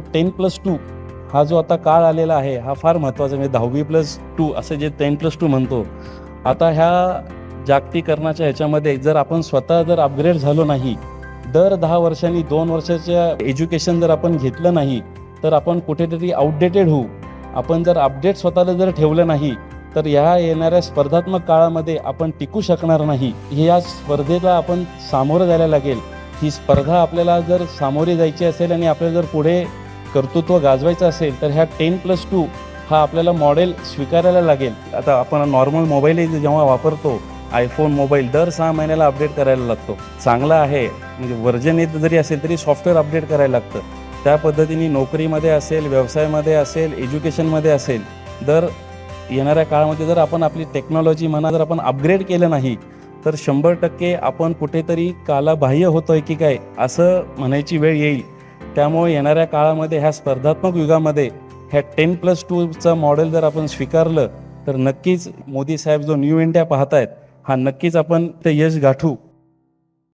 Ten plus two हा जो आता काळ आलेला आहे हा फार महत्त्वाचा म्हणजे दहावी प्लस टू असं जे टेन प्लस टू म्हणतो आता ह्या जागतिकरणाच्या ह्याच्यामध्ये जर आपण स्वतः जर अपग्रेड झालो नाही दर दहा वर्षांनी दोन वर्षाच्या एज्युकेशन जर आपण घेतलं नाही तर आपण कुठेतरी आउटडेटेड होऊ. आपण जर अपडेट स्वतःला जर ठेवलं नाही तर ह्या येणाऱ्या स्पर्धात्मक काळामध्ये आपण टिकू शकणार नाही. या स्पर्धेला आपण सामोरं जायला लागेल. ही स्पर्धा आपल्याला जर सामोरी जायची असेल आणि आपल्याला जर पुढे कर्तृत्व गाजवायचं असेल तर ह्या टेन प्लस टू हा आपल्याला मॉडेल स्वीकारायला लागेल. आता आपण नॉर्मल मोबाईलही जेव्हा वापरतो आयफोन मोबाईल दर सहा महिन्याला अपडेट करायला लागतो. चांगला आहे म्हणजे वर्जन येत जरी असेल तरी सॉफ्टवेअर अपडेट करायला लागतं. त्या पद्धतीने नोकरीमध्ये असेल व्यवसायामध्ये असेल एज्युकेशनमध्ये असेल दर येणाऱ्या काळामध्ये जर आपण आपली टेक्नॉलॉजी म्हणा जर आपण अपग्रेड केलं नाही तर शंभर टक्के आपण कुठेतरी कालाबाह्य होतोय की काय असं म्हणायची वेळ येईल. त्यामुळे येणाऱ्या काळामध्ये ह्या स्पर्धात्मक युगामध्ये ह्या टेन प्लस टूचं मॉडेल जर आपण स्वीकारलं तर नक्कीच मोदी साहेब जो न्यू इंडिया पाहतायत हा नक्कीच आपण ते यश गाठू.